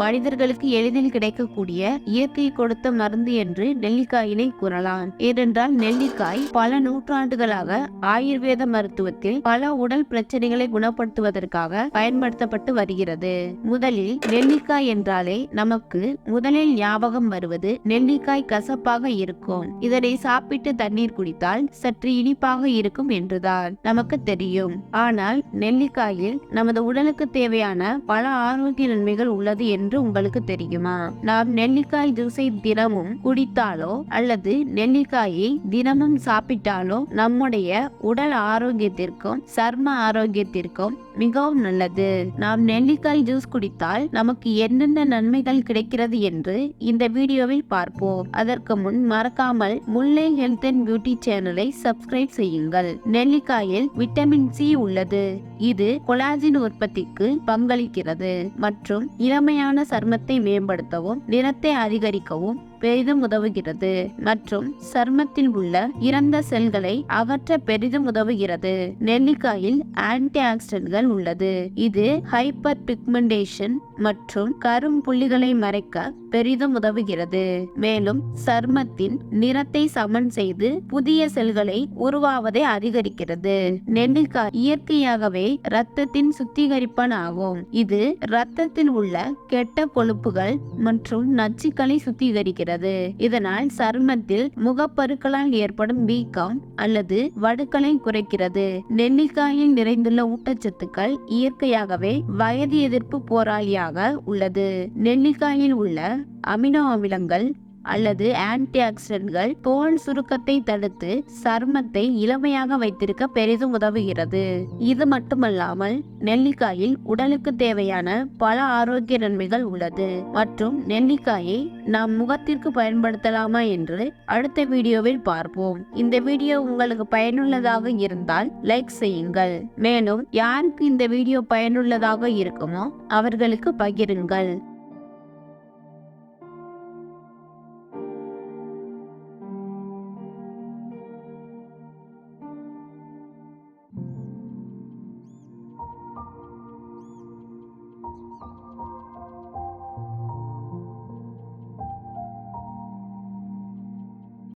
மனிதர்களுக்கு எளிதில் கிடைக்கக்கூடிய இயற்கை கொடுத்த மருந்து என்று நெல்லிக்காயினை கூறலாம். ஏனென்றால் நெல்லிக்காய் பல நூற்றாண்டுகளாக ஆயுர்வேத மருத்துவத்தில் பல உடல் பிரச்சனைகளை குணப்படுத்துவதற்காக பயன்படுத்தப்பட்டு வருகிறது. முதலில் நெல்லிக்காய் என்றாலே நமக்கு முதலில் ஞாபகம் வருவது நெல்லிக்காய் கசப்பாக இருக்கும். இதனை சாப்பிட்டு தண்ணீர் குடித்தால் சற்று இனிப்பாக இருக்கும் என்றுதான் நமக்கு தெரியும். ஆனால் நெல்லிக்காயில் நமது உடலுக்கு தேவையான பல ஆரோக்கிய நன்மைகள் உள்ளது என்று உங்களுக்கு தெரியுமா? நாம் நெல்லிக்காய் ஜூஸை தினமும் குடித்தாலோ அல்லது நெல்லிக்காயை தினமும் சாப்பிட்டாலோ நம்முடைய உடல் ஆரோக்கியத்திற்கும் சர்ம ஆரோக்கியத்திற்கும் மிகவும் நல்லது. நாம் நெல்லிக்காய் ஜூஸ் குடித்தால் நமக்கு என்னென்ன நன்மைகள் கிடைக்கிறது என்று இந்த வீடியோவில் பார்ப்போம். அதற்கு முன் மறக்காமல் முல்லை ஹெல்த் அண்ட் பியூட்டி சேனலை சப்ஸ்கிரைப் செய்யுங்கள். நெல்லிக்காயில் விட்டமின் சி உள்ளது. இது கொலாஜின் உற்பத்திக்கு பங்களிக்கிறது மற்றும் இளமையான சருமத்தை மேம்படுத்தவும் நிறத்தை அதிகரிக்கவும் பெரிதும் உதவுகிறது மற்றும் சர்மத்தில் உள்ள இறந்த செல்களை அகற்ற பெரிதும் உதவுகிறது. நெல்லிக்காயில் ஆன்டி ஆக்சிடென்ட்கள் உள்ளது. இது ஹைப்பர் பிக்மெண்டேஷன் மற்றும் கரும் புள்ளிகளை மறைக்க பெரிதும் உதவுகிறது. மேலும் சர்மத்தின் நிறத்தை சமன் செய்து புதிய செல்களை உருவாவதை அதிகரிக்கிறது. நெல்லிக்காய் இயற்கையாகவே இரத்தத்தின் சுத்திகரிப்பன் ஆகும் இது இரத்தத்தில் உள்ள கெட்ட கொழுப்புகள் மற்றும் நச்சுக்களை சுத்திகரிக்கிறது. இதனால் சருமத்தில் முகப்பருக்களால் ஏற்படும் வீக்கம் அல்லது வடுக்களை குறைக்கிறது. நெல்லிக்காயில் நிறைந்துள்ள ஊட்டச்சத்துக்கள் இயற்கையாகவே வயது எதிர்ப்பு போராளியாக உள்ளது. நெல்லிக்காயில் உள்ள அமினோ அமிலங்கள் அல்லது ஆன்டி ஆக்சிடென்ட்கள் தோல் சுருக்கத்தை தடுத்து சருமத்தை இளமையாக வைத்திருக்க பெரிதும் உதவுகிறது. இது மட்டுமல்லாமல் நெல்லிக்காயில் உடலுக்கு தேவையான பல ஆரோக்கிய நன்மைகள் உள்ளது. மற்றும் நெல்லிக்காயை நாம் முகத்திற்கு பயன்படுத்தலாமா என்று அடுத்த வீடியோவில் பார்ப்போம். இந்த வீடியோ உங்களுக்கு பயனுள்ளதாக இருந்தால் லைக் செய்யுங்கள். மேலும் யாருக்கு இந்த வீடியோ பயனுள்ளதாக இருக்குமோ அவர்களுக்கு பகிருங்கள்.